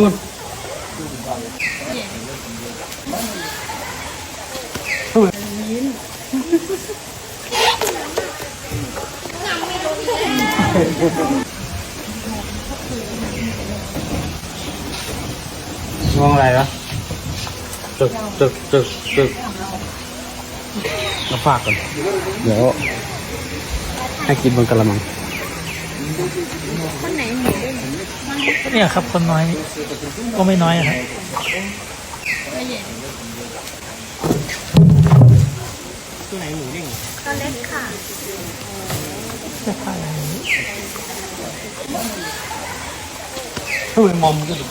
นู่นมองอะไรวะตึกตึกตึกตึกมาฝากก่อน เดี๋ยวให้กินบนกระมัง เนี่ยครับคนน้อยก็ไม่น้อยอะครับตัวไหนหมูเด้งตัวเล็กค่ะจะพาอย่างนี้ทำไมมอมก็ดิ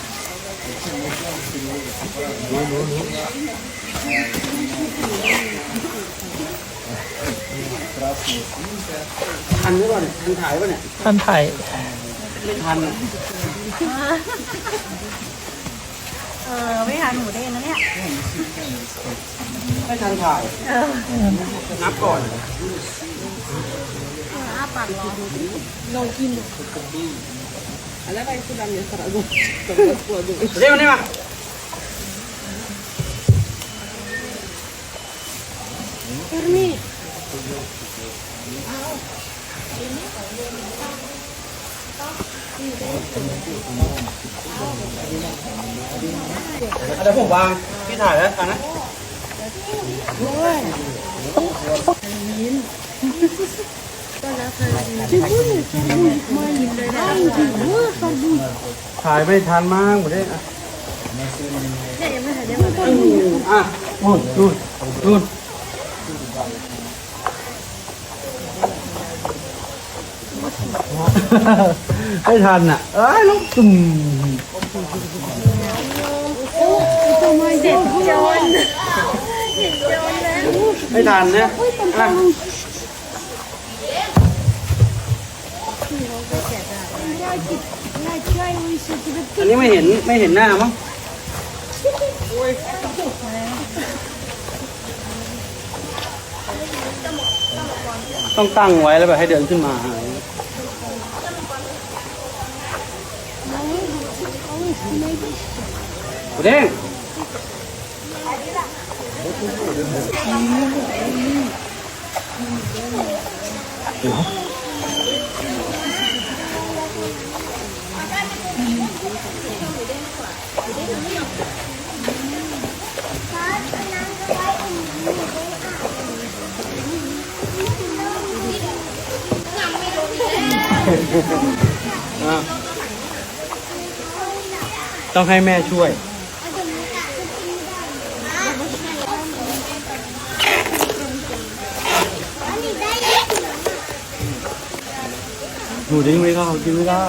ทันหรือเปล่าเนี่ยทันถ่ายป่ะเนี่ยท่านถ่ายไม่ทันเออไม่ทานหมูเด้งนะเนี่ยไม่ทันถ่ายเออนับก่อนอ้าปากรอลองกินดูเรียกมันนี่มาเออนี่ เดี๋ยวผมวางพี่ถ่ายแล้วกันนะถ่ายไม่ทันมากหมดเลยอะเนี่ยยังไม่ทันได้มาอะนู่นนู่นนู่น ไม่ทันอะเอ้ยลูกตุ่มเด็ดโจนเด็ดโจนแล้วไม่ทันเนี่ยอะอันนี้ไม่เห็นไม่เห็นหน้ามั้งต้องตั้งไว้แล้วแบบให้เดินขึ้นมา อะไรอย่างเงี้ยหมูเด้ง อะ ต้องให้แม่ช่วย หนูดิ้งไม่เข้ากินไม่ได้